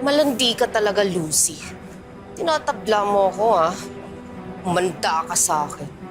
Malandi ka talaga, Lucy. Tinatabla mo ako, ha? Umanda ka sa akin.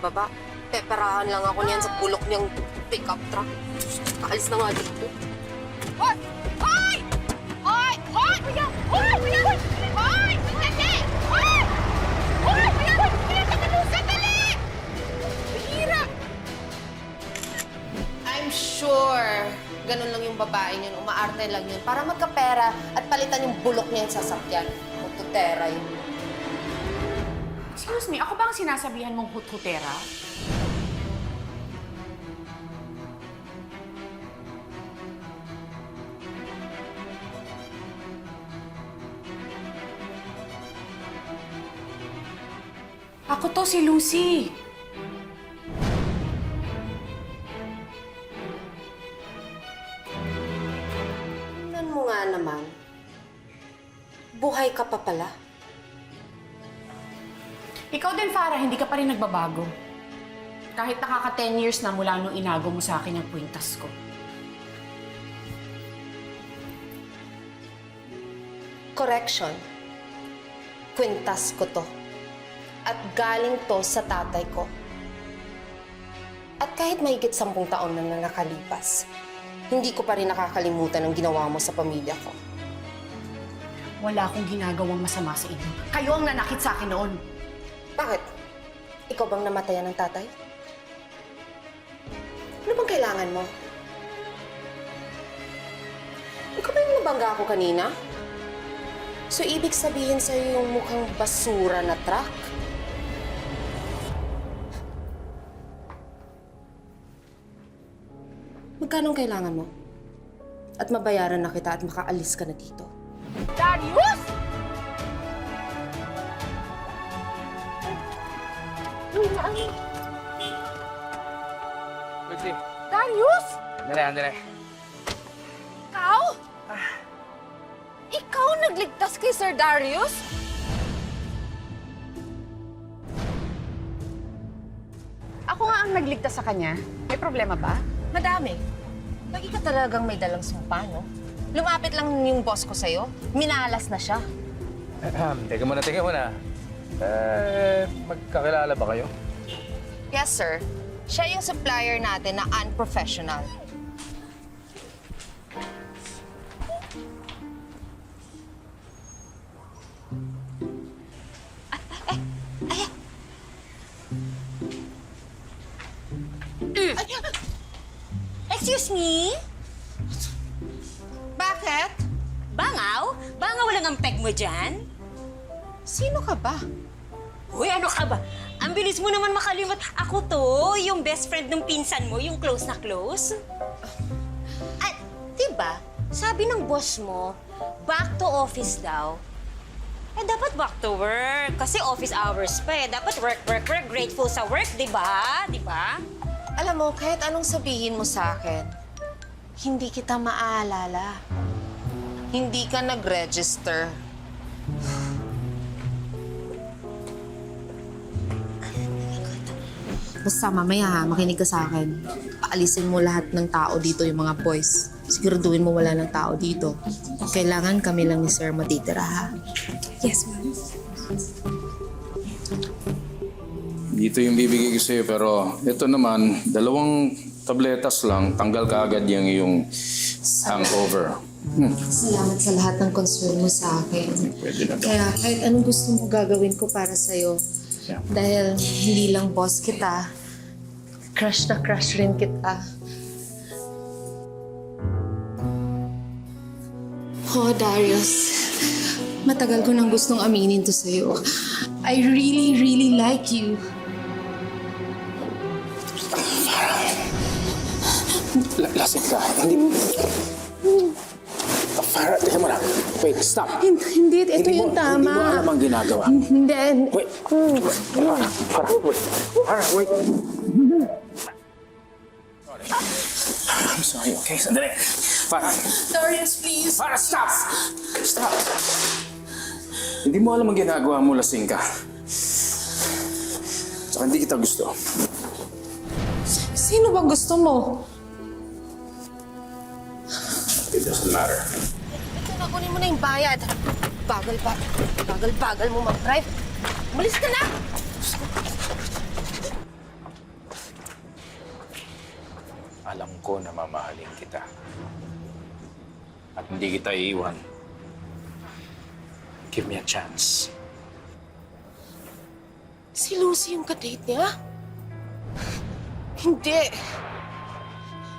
Bababa? Peperahan lang ako niyan sa bulok niyang pickup truck. Kaalis na nga dito. Hoy! Hoy! Hoy! Hoy! Kuya! Hoy! Kuya! Hoy! Sandali! Hoy! Hoy! Kuya! Kuya! Sandali! Sandali! Bihira! I'm sure ganun lang yung babae niyan, umaarte lang yun para magkapera at palitan yung bulok niya yung sasakyan. Magtutera yun. Excuse me, ako ba ang sinasabihan mong hut-hutera? Ako to si Lucy. Ikaw din, Farah, hindi ka pa rin nagbabago. Kahit nakaka 10 years na mula nung inago mo sa akin ang kwintas ko. Correction. Kwintas ko to. At galing to sa tatay ko. At kahit mahigit sampung taon na na nakalipas, hindi ko pa rin nakakalimutan ang ginawa mo sa pamilya ko. Wala akong ginagawang masama sa inyo. Kayo ang nanakit sa akin noon. Bakit? Ikaw bang namatayan ng tatay? Ano bang kailangan mo? Ikaw ba yung nabangga ko kanina? So, ibig sabihin sa'yo yung mukhang basura na truck? Magkano ang kailangan mo? At mabayaran na kita at makaalis ka na dito. Darius! Lucy, Darius! andali, andali. Ikaw? Ikaw nagligtas kay Sir Darius? Ako nga ang nagligtas sa kanya. May problema ba? Madami. Lagi ka talagang may dalang sumpa, no? Lumapit lang yung boss ko sa'yo. Minalas na siya. Ahem, teka muna, teka muna. Eh, magkakilala ba kayo? Yes, sir. Siya yung supplier natin na unprofessional. Excuse me? Bakit? Bangaw? Bangaw lang ang peg mo dyan? Sino ka ba? Uy, ano ka ba? Ang bilis mo naman makalimot. Ako to, yung best friend ng pinsan mo, yung close na close. At, diba, sabi ng boss mo, back to office daw. Eh, dapat back to work. Kasi office hours pa eh. Dapat work, work, work. Grateful sa work, di ba? Di ba? Alam mo, kahit anong sabihin mo sa akin, hindi kita maalala. Hindi ka nag-register. Basta mamaya ha, makinig ka sa akin. Paalisin mo lahat ng tao dito, yung mga boys. Siguraduhin mo wala ng tao dito. Kailangan kami lang ni Sir matitira ha. Yes, ma'am. dito yung bibigay ko sa'yo pero ito naman, dalawang tabletas lang, tanggal ka agad yung iyong hangover. Hmm. Salamat sa lahat ng concern mo sa akin. Pwede na. Kaya kahit anong gusto mo gagawin ko para sa'yo. Yeah. Dahil hindi lang boss kita, crush na crush rin kita. Oh, Darius. Matagal ko nang gustong aminin to sa'yo. I really, really like you. Lasing ka. Hindi. Farah, teka mo lang. Wait, stop. Hindi, hindi ito Hindi mo- yung tama. Hindi mo alam ang ginagawa. Hindi. Wait. Farah, Farah, wait. Farah, wait. I'm sorry, okay? Sandali. Farah. Darius, please. Farah, stop! Stop! Hindi mo alam ang ginagawa mo, lasing ka. Tsaka hindi kita gusto. Sino bang gusto mo? It doesn't matter. Na, kunin mo na yung bayad. Bagal ba? Bagal-bagal mo mag-drive. Umalis ka na! Alam ko na mamahalin kita. At hindi kita iiwan. Give me a chance. Si Lucy yung kadate niya? Hindi.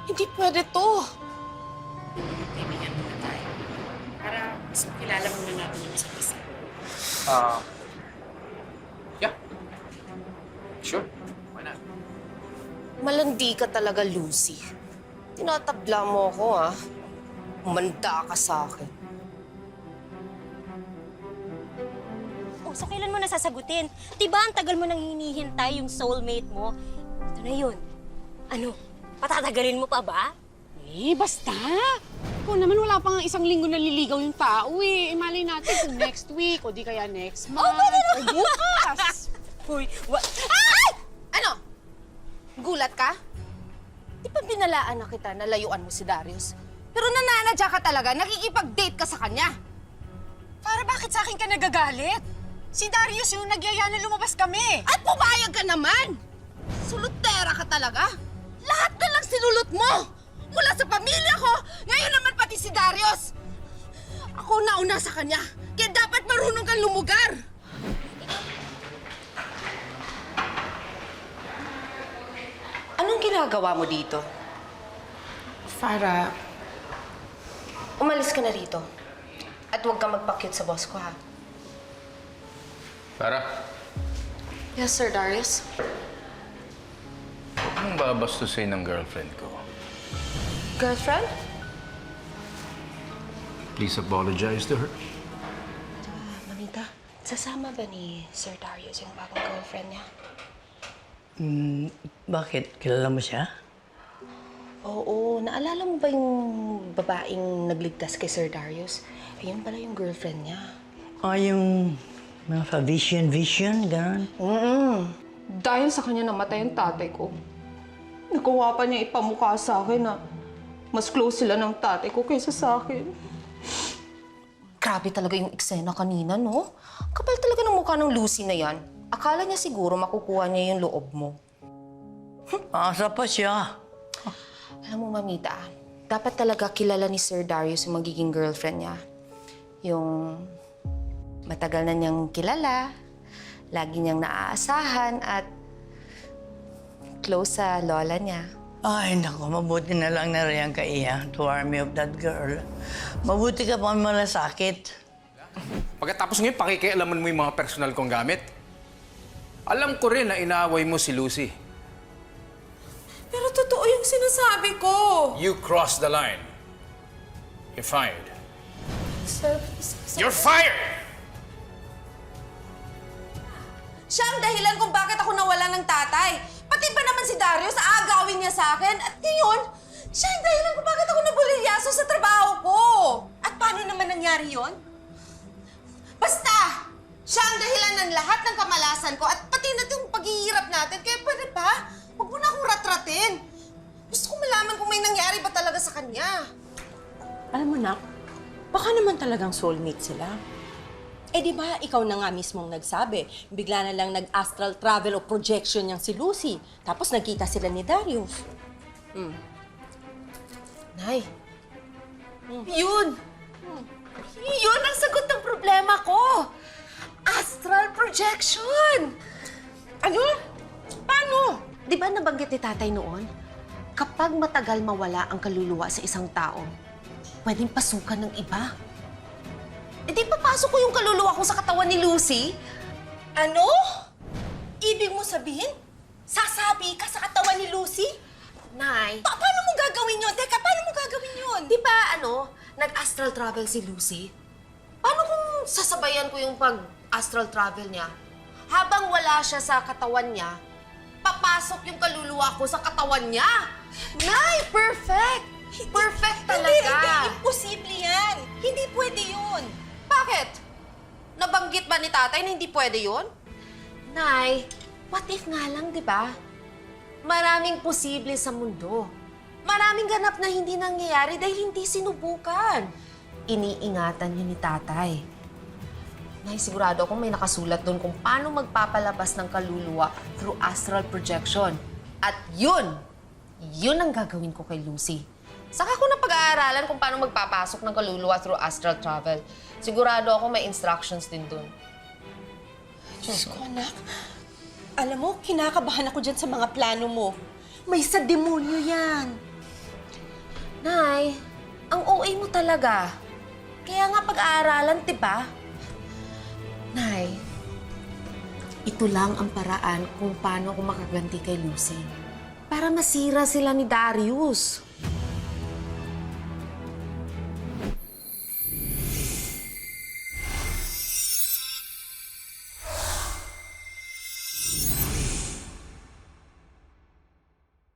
Hindi pwede to. Para mas makilala muna natin yung isa't isa. Ah. yeah. Sure. Why not? Malandi ka talaga, Lucy. Tinatabla mo ako, ha? Umanda ka sa akin. Oh, so kailan mo nasasagutin? Diba ang tagal mo nang hinihintay yung soulmate mo? Ito na yun. Ano? Patatagalin mo pa ba? Eh, basta. Kung naman wala pa nga isang linggo naliligaw yung tao eh. Imalay natin kung next week o di kaya next month o bukas. Uy, what? Ano? Gulat ka? Di ba binalaan na kita na layuan mo si Darius? Pero nananadya ka talaga, nakikipag-date ka sa kanya. Para bakit sa akin ka nagagalit? Si Darius yung nagyaya na lumabas kami. At pumayag ka naman! Sulutera ka talaga! Lahat na lang sinulot mo! Mula sa pamilya ko, ngayon naman pati si Darius! Ako nauna sa kanya, kaya dapat marunong kang lumugar! Anong ginagawa mo dito? Farah, Umalis ka na rito. At huwag kang magpa-cute sa boss ko, ha? Farah, Yes, Sir Darius. anong babastusin ng girlfriend ko? Girlfriend? Please apologize to her. Mamita, sasama ba ni Sir Darius yung bagong girlfriend niya? Bakit? Kilala mo siya? Oo, naalala mo ba yung babaeng nagligtas kay Sir Darius? Ayun pala yung girlfriend niya. O yung mga pa-vision, vision, gano'n? Mm-mm. Dahil sa kanya namatay ang tatay ko. Nagawa pa niya ipamukha sa akin na mas close sila ng tatay ko kaysa sa akin. Grabe talaga yung eksena kanina, no? Kapal talaga ng mukha ng Lucy na yan. Akala niya siguro makukuha niya yung loob mo. Asa pa siya? Alam mo, Mamita, dapat talaga kilala ni Sir Darius yung magiging girlfriend niya. Yung matagal na niyang kilala, lagi niyang naaasahan at close sa lola niya. Ay, naku, mabuti na lang na riyan ka iya to army of that girl. Mabuti ka pa malasakit. Pagkatapos ngayon, pakikialaman mo yung mga personal kong gamit. Alam ko rin na inaaway mo si Lucy. Pero totoo yung sinasabi ko. You crossed the line. You're fired. Sir, sir, You're fired! Siya ang dahilan kung bakit ako nawala ng tatay. Pati ba naman si Darius, aagawin niya sa akin. At ngayon, siya ang dahilan kung bakit ako nabulilyaso sa trabaho ko. At paano naman nangyari yon? Basta! Siya ang dahilan ng lahat ng kamalasan ko at pati na itong paghihirap natin. Kaya pwede ba? Huwag mo na akong ratratin. Gusto ko malaman kung may nangyari ba talaga sa kanya. Alam mo na, baka naman talagang soulmate sila. Eh di ba, ikaw na nga mismong nagsabi. Bigla na lang nag-astral travel o projection niyang si Lucy. Tapos nagkita sila ni Darius. Nay, yun! Yun ang sagot ng problema ko! Astral projection! Ano? Paano? Di ba nabanggit ni tatay noon? Kapag matagal mawala ang kaluluwa sa isang tao, pwedeng pasukan ng iba. E di papasok ko yung kaluluwa ko sa katawan ni Lucy? Ano? Ibig mo sabihin, sasabi ka sa katawan ni Lucy? Nay, Pa- paano mo gagawin yun? Teka, paano mo gagawin yun? di ba ano, nag-astral travel si Lucy? Paano kung sasabayan ko yung pag-astral travel niya? Habang wala siya sa katawan niya, papasok yung kaluluwa ko sa katawan niya. Nay, perfect! Perfect Hindi, talaga! hindi. Imposible yan. Hindi pwede yun. Bakit? Nabanggit ba ni tatay na hindi pwede yun? Nay, what if nga lang, di ba? Maraming posible sa mundo. Maraming ganap na hindi nangyayari dahil hindi sinubukan. Iniingatan yun ni tatay. Nay, sigurado akong may nakasulat doon kung paano magpapalabas ng kaluluwa through astral projection. At yun, yun ang gagawin ko kay Lucy. Saka ko na pag-aaralan kung paano magpapasok ng kaluluwa through astral travel. Sigurado ako may instructions din doon. Diyos ko, anak. Alam mo, kinakabahan ako dyan sa mga plano mo. May sa demonyo yan. Nay, ang OA mo talaga. Kaya nga pag-aaralan, di ba? Nay, ito lang ang paraan kung paano ako makaganti kay Lucy. Para masira sila ni Darius.